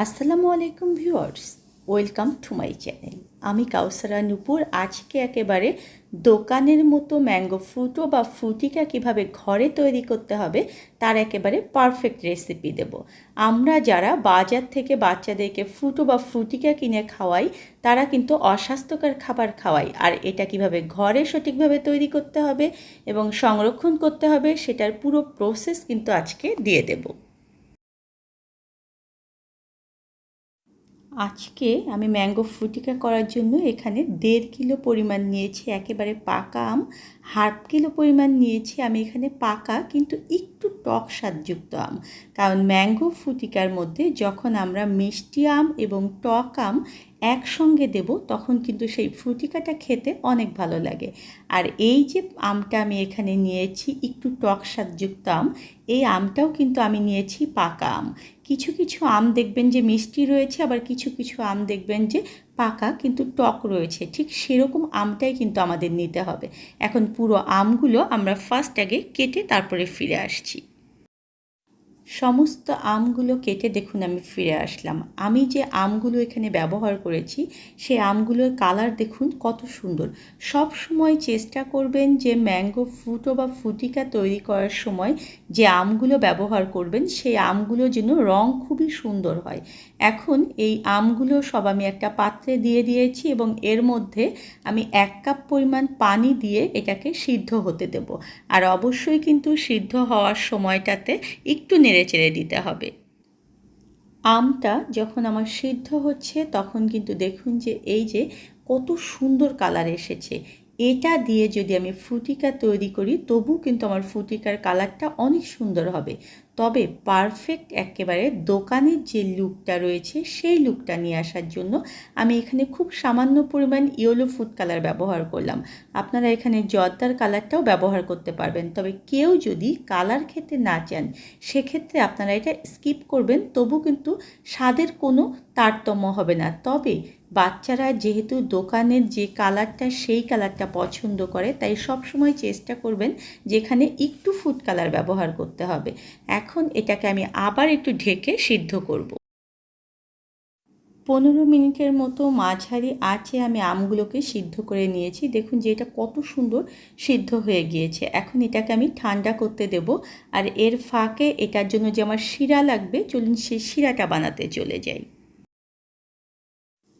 আসসালামু আলাইকুম viewers, welcome to my channel. আমি কাউসারা নুপুর। আজকে একেবারে দোকানের মতো ম্যাঙ্গো ফ্রুটো বা ফ্রুটিকা কীভাবে ঘরে তৈরি করতে হবে, তার একেবারে পারফেক্ট রেসিপি দেব। আমরা যারা বাজার থেকে বাচ্চাদেরকে ফ্রুটো বা ফ্রুটিকা কিনে খাওয়াই, তারা কিন্তু অস্বাস্থ্যকর খাবার খাওয়াই। আর এটা কীভাবে ঘরে সঠিকভাবে তৈরি করতে হবে এবং সংরক্ষণ করতে হবে, সেটার পুরো প্রসেস কিন্তু আজকে দিয়ে দেবো। আজকে আমি ম্যাঙ্গো ফুটিকা করার জন্য এখানে দেড় কিলো পরিমাণ নিয়েছি, একেবারে পাকা আম। হাফ কিলো পরিমাণ নিয়েছি আমি এখানে পাকা কিন্তু একটু টক স্বাদযুক্ত আম। কারণ ম্যাঙ্গো ফুটিকার মধ্যে যখন আমরা মিষ্টি আম এবং টক আম একসঙ্গে দেব, তখন কিন্তু সেই ফ্রুটিকাটা খেতে অনেক ভালো লাগে। আর এই যে আমটা আমি এখানে নিয়েছি, একটু টক স্বাদযুক্ত আম, এই আমটাও কিন্তু আমি নিয়েছি পাকা আম। কিছু কিছু আম দেখবেন যে মিষ্টি রয়েছে, আবার কিছু কিছু আম দেখবেন যে পাকা কিন্তু টক রয়েছে। ঠিক সেরকম আমটাই কিন্তু আমাদের নিতে হবে। এখন পুরো আমগুলো আমরা ফার্স্ট আগে কেটে তারপরে ফিরে আসছি। সমস্ত আমগুলো কেটে দেখুন, আমি ফিরে আসলাম। আমি যে আমগুলো এখানে ব্যবহার করেছি, সেই আমগুলোর কালার দেখুন কত সুন্দর। সব সময় চেষ্টা করবেন যে ম্যাঙ্গো ফুটো বা ফুটিকা তৈরি করার সময় যে আমগুলো ব্যবহার করবেন, সেই আমগুলো যেন রং খুবই সুন্দর হয়। এখন এই আমগুলো সব আমি একটা পাত্রে দিয়ে দিয়েছি এবং এর মধ্যে আমি এক কাপ পরিমাণ পানি দিয়ে এটাকে সিদ্ধ হতে দেব। আর অবশ্যই কিন্তু সিদ্ধ হওয়ার সময়টাতে একটু নেড়ে চেড়ে দিতে হবে। আমটা যখন আমার সিদ্ধ হচ্ছে, তখন কিন্তু দেখুন যে এই যে কত সুন্দর কালার এসেছে। এটা দিয়ে যদি আমি ফুটিকা তৈরি করি তবু কিন্তু আমার ফুটিকার কালারটা অনেক সুন্দর হবে। তবে পারফেক্ট একেবারে দোকানের যে লুকটা রয়েছে সেই লুকটা নিয়ে আসার জন্য আমি এখানে খুব সামান্য পরিমাণ ইয়েলো ফুড কালার ব্যবহার করলাম। আপনারা এখানে জর্দার কালারটাও ব্যবহার করতে পারবেন। তবে কেউ যদি কালার খেতে না চান, সেক্ষেত্রে আপনারা এটা স্কিপ করবেন, তবু কিন্তু স্বাদের কোনো তারতম্য হবে না। তবে বাচ্চারা যেহেতু দোকানের যে কালারটা, সেই কালারটা পছন্দ করে, তাই সবসময় চেষ্টা করবেন যেখানে একটু ফুড কালার ব্যবহার করতে হবে। এখন এটাকে আমি আবার একটু ঢেকে সিদ্ধ করব। পনেরো মিনিটের মতো মাঝারি আঁচে আমি আমগুলোকে সিদ্ধ করে নিয়েছি। দেখুন যে এটা কত সুন্দর সিদ্ধ হয়ে গিয়েছে। এখন এটাকে আমি ঠান্ডা করতে দেব আর এর ফাঁকে এটার জন্য যে আমার শিরা লাগবে, চলুন সেই শিরাটা বানাতে চলে যাই।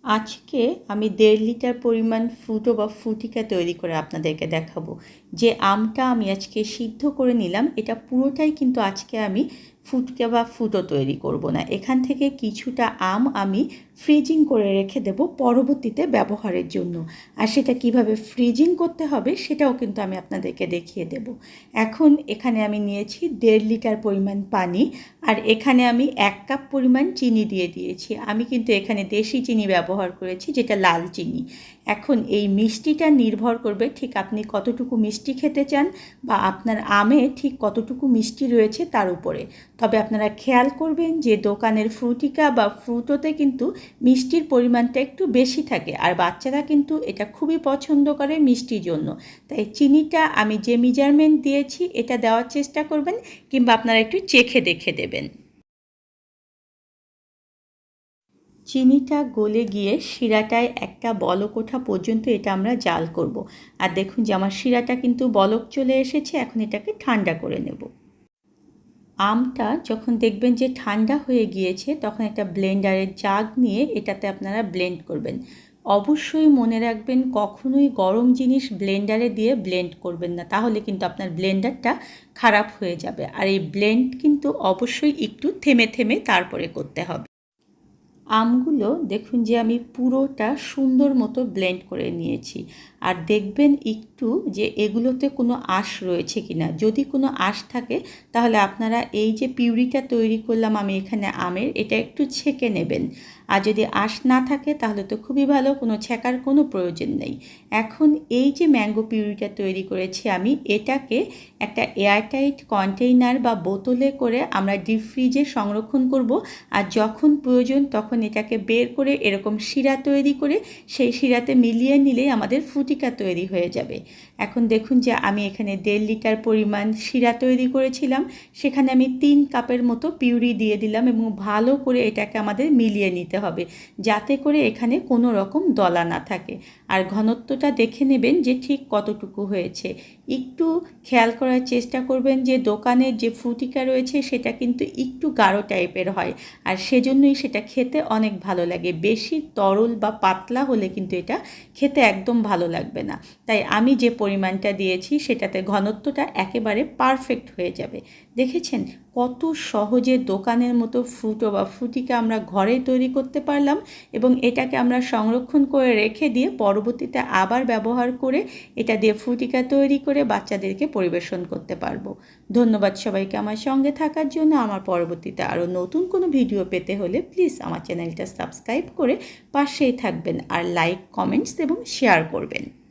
আজকে আমি দেড় লিটার পরিমাণ ফুটো বা ফুটিকা তৈরি করে আপনাদেরকে দেখাবো। যে আমটা আমি আজকে সিদ্ধ করে নিলাম, এটা পুরোটাই কিন্তু আজকে আমি ফুটকা বা ফুটো তৈরি করব না। এখান থেকে কিছুটা আম আমি ফ্রিজিং করে রেখে দেব পরবর্তীতে ব্যবহারের জন্য। আর সেটা কীভাবে ফ্রিজিং করতে হবে সেটাও কিন্তু আমি আপনাদেরকে দেখিয়ে দেব। এখন এখানে আমি নিয়েছি দেড় লিটার পরিমাণ পানি আর এখানে আমি এক কাপ পরিমাণ চিনি দিয়ে দিয়েছি। আমি কিন্তু এখানে দেশি চিনি ব্যবহার করেছি যেটা লাল চিনি। এখন এই মিষ্টিটা নির্ভর করবে ঠিক আপনি কতটুকু মিষ্টি খেতে চান বা আপনার আমে ঠিক কতটুকু মিষ্টি রয়েছে তার উপরে। তবে আপনারা খেয়াল করবেন যে দোকানের ফ্রুটিকা বা ফ্রুটোতে কিন্তু মিষ্টির পরিমাণটা একটু বেশি থাকে আর বাচ্চারা কিন্তু এটা খুবই পছন্দ করে মিষ্টির জন্য। তাই চিনিটা আমি যে মেজারমেন্ট দিয়েছি এটা দেওয়ার চেষ্টা করবেন কিংবা আপনারা একটু চেখে দেখে দেবেন। চিনিটা গলে গিয়ে শিরাটায় একটা বলক ওঠা পর্যন্ত এটা আমরা জাল করব। আর দেখুন যে আমার শিরাটা কিন্তু বলক চলে এসেছে, এখন এটাকে ঠান্ডা করে নেব। আমটা যখন দেখবেন যে ঠান্ডা হয়ে গিয়েছে, তখন একটা ব্লেন্ডারের জাগ নিয়ে এটাতে আপনারা ব্লেন্ড করবেন। অবশ্যই মনে রাখবেন, কখনোই গরম জিনিস ব্লেন্ডারে দিয়ে ব্লেন্ড করবেন না, তাহলে কিন্তু আপনার ব্লেন্ডারটা খারাপ হয়ে যাবে। আর এই ব্লেন্ড কিন্তু অবশ্যই একটু থেমে থেমে তারপরে করতে হবে। আমগুলো দেখুন যে আমি পুরোটা সুন্দর মতো ব্লেন্ড করে নিয়েছি। আর দেখবেন একটু যে এগুলোতে কোনো আঁশ রয়েছে কি না যদি কোনো আঁশ থাকে, তাহলে আপনারা এই যে পিউরিটা তৈরি করলাম আমি এখানে আমের, এটা একটু ছেঁকে নেবেন। আর যদি আঁশ না থাকে, তাহলে তো খুবই ভালো, কোনো ছেঁকার কোনো প্রয়োজন নেই। এখন এই যে ম্যাঙ্গো পিউরিটা তৈরি করেছি আমি, এটাকে একটা এয়ারটাইট কন্টেইনার বা বোতলে করে আমরা ডিপ ফ্রিজে সংরক্ষণ করব। আর যখন প্রয়োজন, তখন এটাকে বের করে এরকম শিরা তৈরি করে সেই শিরাতে মিলিয়ে নিলেই আমাদের ফুটিকা তৈরি হয়ে যাবে। এখন দেখুন যে আমি এখানে দেড় লিটার পরিমাণ শিরা তৈরি করেছিলাম। সেখানে আমি তিন কাপের মতো পিউরি দিয়ে দিলাম এবং ভালো করে এটাকে আমাদের মিলিয়ে নিতে হবে যাতে করে এখানে কোনো রকম দলা না থাকে। আর ঘনত্বটা দেখে নেবেন যে ঠিক কতটুকু হয়েছে। একটু খেয়াল করার চেষ্টা করবেন যে দোকানের যে ফুটিকা রয়েছে সেটা কিন্তু একটু গাঢ় টাইপের হয়। আর সেজন্যই সেটা খেতে অনেক ভালো লাগে। বেশি তরল বা পাতলা হলে কিন্তু এটা খেতে একদম ভালো লাগবে না। তাই আমি যে পরিমাণটা দিয়েছি সেটাতে ঘনত্বটা একেবারে পারফেক্ট হয়ে যাবে। দেখেছেন? কত সহজে দোকানের মতো ফ্রুটো বা ফ্রুটিকা আমরা ঘরে তৈরি করতে পারলাম এবং এটাকে আমরা সংরক্ষণ করে রেখে দিয়ে পরবর্তীতে আবার ব্যবহার করে এটা দিয়ে ফ্রুটিকা তৈরি করে বাচ্চাদেরকে পরিবেশন করতে পারব। ধন্যবাদ সবাইকে আমার সঙ্গে থাকার জন্য। আমার পরবর্তীতে আরও নতুন কোনো ভিডিও পেতে হলে প্লিজ আমার চ্যানেলটা সাবস্ক্রাইব করে পাশেই থাকবেন আর লাইক, কমেন্টস এবং শেয়ার করবেন।